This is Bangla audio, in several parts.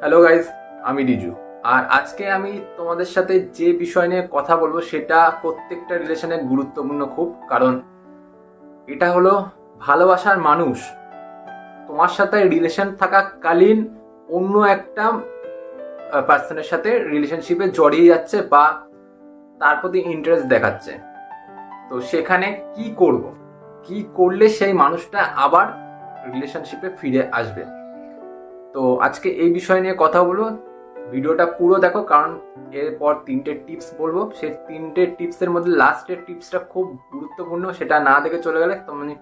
হ্যালো গাইজ আমি রিজু আর আজকে আমি তোমাদের সাথে যে বিষয় নিয়ে কথা বলব, সেটা প্রত্যেকটা রিলেশনে গুরুত্বপূর্ণ খুব। কারণ এটা হলো ভালোবাসার মানুষ। তোমার সাথে রিলেশন থাকাকালীন অন্য একটা পার্সনের সাথে রিলেশনশিপে জড়িয়ে যাচ্ছে বা তার প্রতি ইন্টারেস্ট দেখাচ্ছে। তো সেখানে কি করব? কি করলে সেই মানুষটা আবার রিলেশনশিপে ফিরে আসবে? তো আজকে এই বিষয় নিয়ে কথা বলব। ভিডিওটা পুরো দেখো, কারণ এরপর তিনটে টিপস বলব। সেই তিনটে টিপসের মধ্যে লাস্টের টিপসটা খুব গুরুত্বপূর্ণ, সেটা না দেখে চলে গেলে তো মানে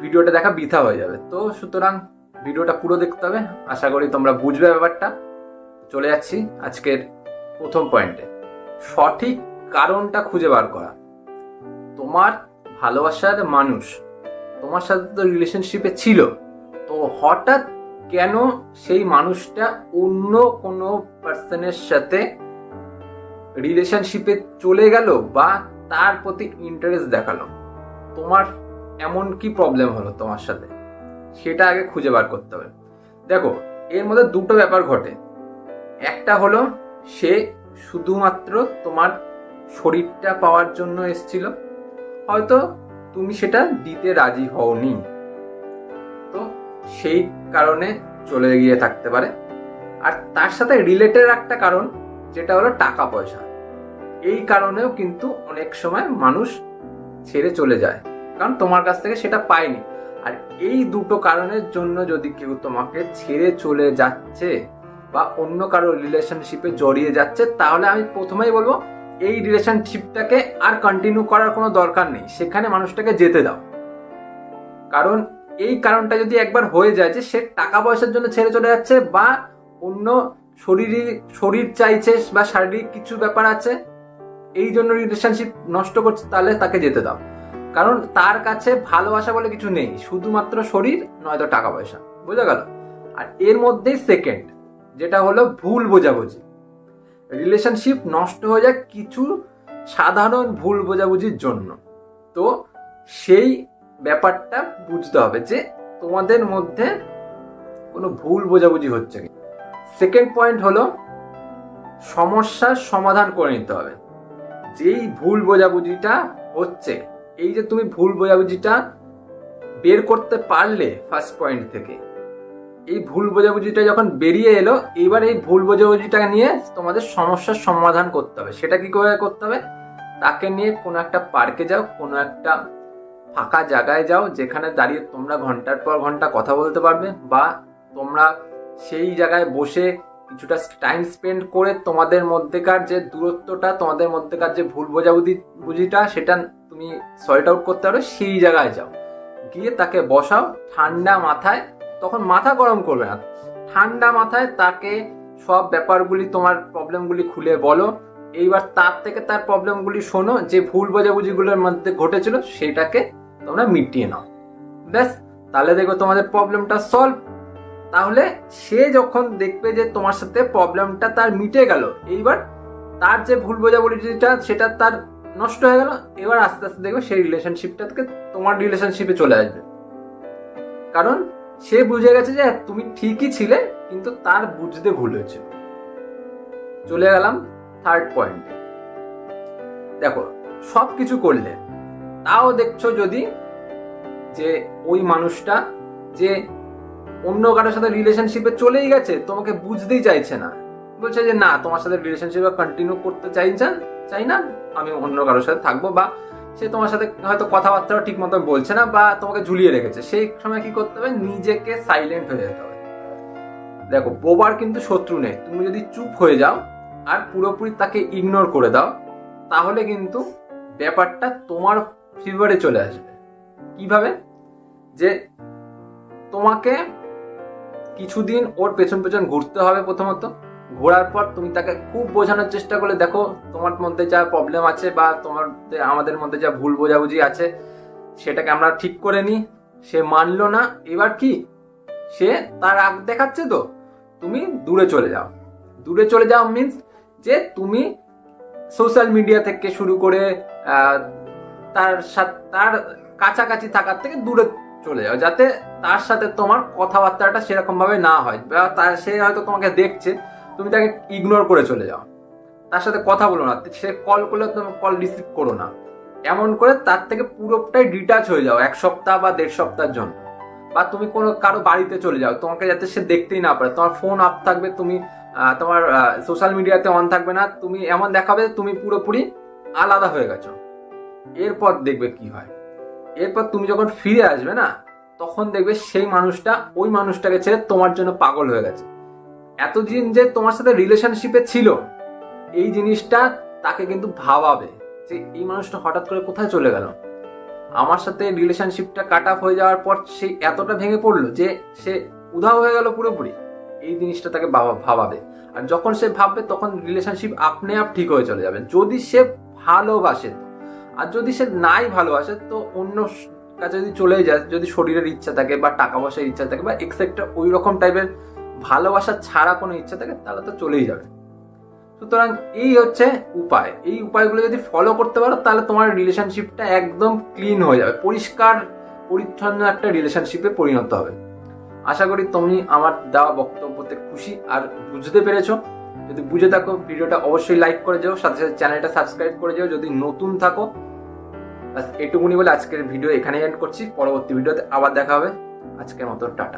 ভিডিওটা দেখা বৃথা হয়ে যাবে। তো সুতরাং ভিডিওটা পুরো দেখতে হবে। আশা করি তোমরা বুঝবে ব্যাপারটা। চলে যাচ্ছি আজকের প্রথম পয়েন্টে। সঠিক কারণটা খুঁজে বার করা। তোমার ভালোবাসার মানুষ, তোমার সাথে তো রিলেশনশিপে ছিল। তো হঠাৎ কেন সেই মানুষটা অন্য কোনো পার্সনের সাথে রিলেশনশিপে চলে গেল বা তার প্রতি ইন্টারেস্ট দেখাল? তোমার এমন কি প্রবলেম হলো তোমার সাথে? সেটা আগে খুঁজে বার করতে হবে। দেখো, এর মধ্যে দুটো ব্যাপার ঘটে। একটা হলো, সে শুধুমাত্র তোমার শরীরটা পাওয়ার জন্য এসেছিল। হয়তো তুমি সেটা দিতে রাজি হওনি। তো সেই কারণে চলে গিয়ে থাকতে পারে। আর তার সাথে রিলেটেড একটা কারণ, যেটা হলো টাকা পয়সা। এই কারণেও কিন্তু অনেক সময় মানুষ ছেড়ে চলে যায়, কারণ তোমার কাছ থেকে সেটা পায়নি। আর এই দুটো কারণের জন্য যদি কেউ তোমাকে ছেড়ে চলে যাচ্ছে বা অন্য কারও রিলেশনশিপে জড়িয়ে যাচ্ছে, তাহলে আমি প্রথমেই বলব, এই রিলেশনশিপটাকে আর কন্টিনিউ করার কোনো দরকার নেই। সেখানে মানুষটাকে যেতে দাও। কারণ এই কারণটা যদি একবার হয়ে যায় যে সে টাকা পয়সার জন্য ছেড়ে চলে যাচ্ছে বা অন্য শরীরই, শরীর চাইছে বা শারীরিক কিছু ব্যাপার আছে, এই জন্য রিলেশনশিপ নষ্ট করছে, তাহলে তাকে যেতে দাও। কারণ তার কাছে ভালোবাসা বলে কিছু নেই, শুধুমাত্র শরীর, নয়তো টাকা পয়সা। বোঝা গেল? আর এর মধ্যেই সেকেন্ড যেটা হলো ভুল বোঝাবুঝি। রিলেশনশিপ নষ্ট হয়ে যায় কিছু সাধারণ ভুল বোঝাবুঝির জন্য। তো সেই ব্যাপারটা বুঝতে হবে যে তোমাদের মধ্যে কোনো ভুল বোঝাবুঝি হচ্ছে কি। সেকেন্ড পয়েন্ট হলো, সমস্যার সমাধান করে নিতে হবে। যেই ভুল বোঝাবুঝিটা হচ্ছে, এই যে তুমি ভুল বোঝাবুঝিটা বের করতে পারলে ফার্স্ট পয়েন্ট থেকে, এই ভুল বোঝাবুঝিটা যখন বেরিয়ে এলো এইবার এই ভুল বোঝাবুঝিটা নিয়ে তোমাদের সমস্যার সমাধান করতে হবে। সেটা কি করে করতে হবে? তাকে নিয়ে কোনো একটা পার্কে যাও, কোনো একটা ফাঁকা জায়গায় যাও যেখানে দাঁড়িয়ে তোমরা ঘণ্টার পর ঘণ্টা কথা বলতে পারবে বা তোমরা সেই জায়গায় বসে কিছুটা টাইম স্পেন্ড করে তোমাদের মধ্যেকার যে দূরত্বটা, তোমাদের মধ্যেকার যে ভুল বোঝাবুঝি, বুঝিটা, সেটা তুমি সল্ট আউট করতে পারো, সেই জায়গায় যাও। গিয়ে তাকে বসাও, ঠান্ডা মাথায়, তখন মাথা গরম করবে না। ঠান্ডা মাথায় তাকে সব ব্যাপারগুলি, তোমার প্রবলেমগুলি খুলে বলো। এইবার তার থেকে তার প্রবলেমগুলি শোনো, যে ভুল বোঝাবুঝিগুলোর মধ্যে ঘটেছিল, সেটাকে তোমরা মিটিয়ে নাও। ব্যাস, তাহলে দেখো তোমাদের প্রবলেমটা সলভ তাহলে সে যখন দেখবে যে তোমার সাথে প্রবলেমটা তার মিটে গেল, এইবার তার যে ভুল বোঝাবুঝিটা সেটা তার নষ্ট হয়ে গেল, এবার আস্তে আস্তে দেখবে সেই রিলেশনশিপটা থেকে তোমার রিলেশনশিপে চলে আসবে। কারণ সে বুঝে গেছে যে তুমি ঠিকই ছিলে, কিন্তু তার বুঝতে ভুল হয়েছিল চলে গেলাম থার্ড পয়েন্টে দেখো সব কিছু করলে তাও দেখছ যদি যে ওই মানুষটা যে অন্য কারোর সাথে রিলেশনশিপে চলেই গেছে, তোমাকে বুঝতেই চাইছে না। বলছে যে, না, তোমার সাথে রিলেশনশিপে কন্টিনিউ করতে চাইছেন চাই না। আমি অন্য কারোর সাথে থাকব বা সে তোমার সাথে হয়তো কথাবার্তাও ঠিক মতো বলছে না বা তোমাকে ঝুলিয়ে রেখেছে। সেই সময় কি করতে হবে? নিজেকে সাইলেন্ট হয়ে যেতে হবে। দেখো, বোবার কিন্তু শত্রু নেই। তুমি যদি চুপ হয়ে যাও আর পুরোপুরি তাকে ইগনোর করে দাও, তাহলে কিন্তু ব্যাপারটা তোমার ফিভারে চলে আসবে। কীভাবে? যে তোমাকে কিছুদিন ওর পেছন পেছন ঘুরতে হবে প্রথমত। ঘোরার পর তুমি তাকে খুব বোঝানোর চেষ্টা করলে, দেখো তোমার মধ্যে যা প্রবলেম আছে বা তোমার আমাদের মধ্যে যা ভুল বোঝাবুঝি আছে, সেটাকে আমরা ঠিক করে নিই। সে মানলো না। এবার কি? সে তার আগ দেখাচ্ছে তো। তুমি দূরে চলে যাও। দূরে চলে যাও মিন্স যে তুমি সোশ্যাল মিডিয়া থেকে শুরু করে তার সাথে, তার কাছাকাছি থাকার থেকে দূরে চলে যাও, যাতে তার সাথে তোমার কথাবার্তাটা সেরকম ভাবে না হয়, বা তার, সে হয়তো তোমাকে দেখছে, তুমি তাকে ইগনোর করে চলে যাও। তার সাথে কথা বলো না, সে কল করলে তুমি কল রিসিভ করো না। এমন করে তার থেকে পুরোটাই ডিটাচ হয়ে যাও, এক সপ্তাহ বা দেড় সপ্তাহের জন্য। বা তুমি কোনো, কারও বাড়িতে চলে যাও, তোমাকে যাতে সে দেখতেই না পারে। তোমার ফোন আপ থাকবে, তুমি তোমার সোশ্যাল মিডিয়াতে অন থাকবে না, তুমি এমন দেখাবে তুমি পুরোপুরি আলাদা হয়ে গেছো। এরপর দেখবে কি হয়। এরপর তুমি যখন ফিরে আসবে না, তখন দেখবে সেই মানুষটা ওই মানুষটাকে ছেড়ে তোমার জন্য পাগল হয়ে গেছে। এতদিন যে তোমার সাথে রিলেশনশিপে ছিল, এই জিনিসটা তাকে কিন্তু ভাবাবে যে এই মানুষটা হঠাৎ করে কোথায় চলে গেল। আমার সাথে রিলেশনশিপটা কাট আপ হয়ে যাওয়ার পর সে এতটা ভেঙে পড়ল যে সে উধাও হয়ে গেল পুরোপুরি। এই জিনিসটা তাকে ভাবা- ভাবাবে। আর যখন সে ভাববে, তখন রিলেশনশিপ আপনি আপ ঠিক হয়ে চলে যাবে। যদি সে ভালোবাসে আর যদি সে নাই ভালোবাসে, তো অন্য কাছে যদি চলে যায়, যদি শরীরের ইচ্ছা থাকে বা টাকা পয়সার ইচ্ছা থাকে বা এক্সেট্রা ওই রকম টাইপের ভালোবাসা ছাড়া কোনো ইচ্ছা থাকে, তাহলে তো চলেই যাবে। সুতরাং এই হচ্ছে উপায়। এই উপায়গুলো যদি ফলো করতে পারো, তাহলে তোমার রিলেশনশিপটা একদম ক্লিন হয়ে যাবে। পরিষ্কার, পরিচ্ছন্ন একটা রিলেশনশিপে পরিণত হবে। আশা করি তুমি আমার দেওয়া বক্তব্যতে খুশি আর বুঝতে পেরেছ। যদি বুঝে থাকো, ভিডিওটা অবশ্যই লাইক করে যাও, সাথে সাথে চ্যানেলটা সাবস্ক্রাইব করে যাও। যদি নতুন থাকো এটুকুনি বলে আজকের ভিডিও এখানে এন্ড করছি। পরবর্তী ভিডিওতে আবার দেখা হবে। আজকের মতো, টাটা।